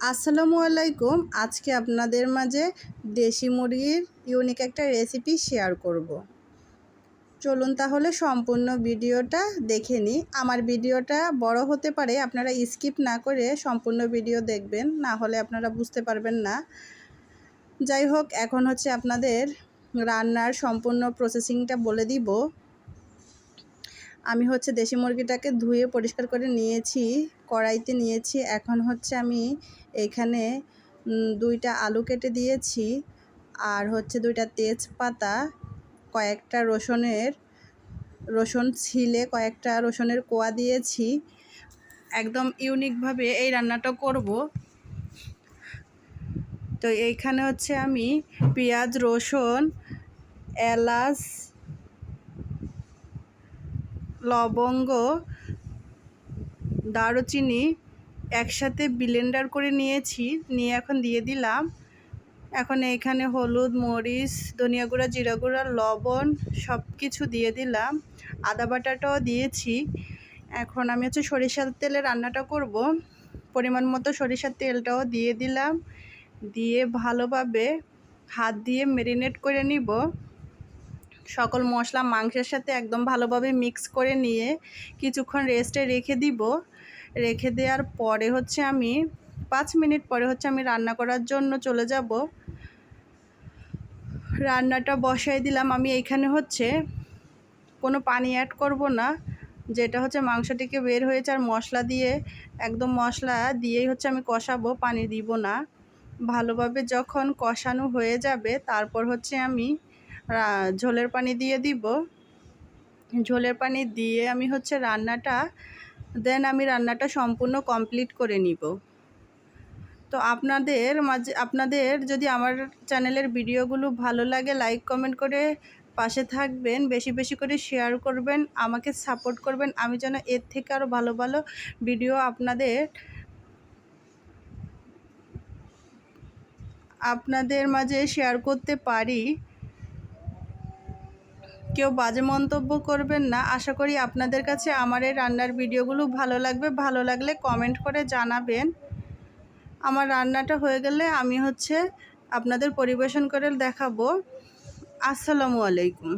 আসসালামু আলাইকুম। আজকে আপনাদের মাঝে দেশি মুরগির ইউনিক একটা রেসিপি শেয়ার করব। চলুন তাহলে সম্পূর্ণ ভিডিওটা দেখে নিই আমার ভিডিওটা বড় হতে পারে, আপনারা স্কিপ না করে সম্পূর্ণ ভিডিও দেখবেন, না হলে আপনারা বুঝতে পারবেন না। যাই হোক, এখন হচ্ছে আপনাদের রান্নার সম্পূর্ণ প্রসেসিংটা বলে দিব। আমি হচ্ছে দেশি মুরগিটাকে ধুয়ে পরিষ্কার করে নিয়েছি, কড়াইতে নিয়েছি। এখন হচ্ছে আমি এখানে দুইটা আলু কেটে দিয়েছি। আর হচ্ছে দুইটা তেজপাতা, কয়েকটা রসুনের, রসুন ছিলে কয়েকটা রসুনের কোয়া দিয়েছি। একদম ইউনিকভাবে এই রান্নাটা করব। তো এইখানে হচ্ছে আমি পেঁয়াজ, রসুন, এলাচ, লবঙ্গ, দারুচিনি একসাথে ব্লেন্ডার করে নিয়েছি, নিয়ে এখন দিয়ে দিলাম। এখন এখানে হলুদ, মরিচ, ধনিয়া গুঁড়া, জিরা গুঁড়া, লবণ সব কিছু দিয়ে দিলাম। আদা বাটাটাও দিয়েছি। এখন আমি হচ্ছে সরিষার তেলে রান্নাটা করব। পরিমাণ মতো সরিষার তেলটাও দিয়ে দিলাম। দিয়ে ভালোভাবে হাত দিয়ে মেরিনেট করে নিব। সকল মশলা, মাংসের সাথে একদম ভালোভাবে মিক্স করে নিয়ে কিছুক্ষণ রেস্টে রেখে দিব। রেখে দেওয়ার পরে হচ্ছে আমি পাঁচ মিনিট পরে হচ্ছে আমি রান্না করার জন্য চলে যাব। রান্নাটা বসাই দিলাম। আমি এইখানে হচ্ছে কোনো পানি অ্যাড করব না। যেটা হচ্ছে মাংসটিকে বের হয়েছে আর মশলা দিয়ে, একদম মশলা দিয়েই হচ্ছে আমি কষাবো, পানি দিব না। ভালোভাবে যখন কষানো হয়ে যাবে, তারপর হচ্ছে আমি ঝোলের পানি দিয়ে দিব। ঝোলের পানি দিয়ে আমি হচ্ছে রান্নাটা দেন আমি রান্নাটা সম্পূর্ণ কমপ্লিট করে নিব। তো আপনাদের মাঝে, আপনাদের যদি আমার চ্যানেলের ভিডিওগুলো ভালো লাগে লাইক কমেন্ট করে পাশে থাকবেন, বেশি বেশি করে শেয়ার করবেন, আমাকে সাপোর্ট করবেন, আমি যেন এর থেকে আরও ভালো ভালো ভিডিও আপনাদের আপনাদের মাঝে শেয়ার করতে পারি। কেউ বাজে মন্তব্য করবেন না। আশা করি আপনাদের কাছে আমার এই রান্নার ভিডিওগুলো ভালো লাগবে। ভালো লাগলে কমেন্ট করে জানাবেন। আমার রান্নাটা হয়ে গেলে আমি হচ্ছে আপনাদের পরিবেশন করে দেখাবো। আসসালামু আলাইকুম।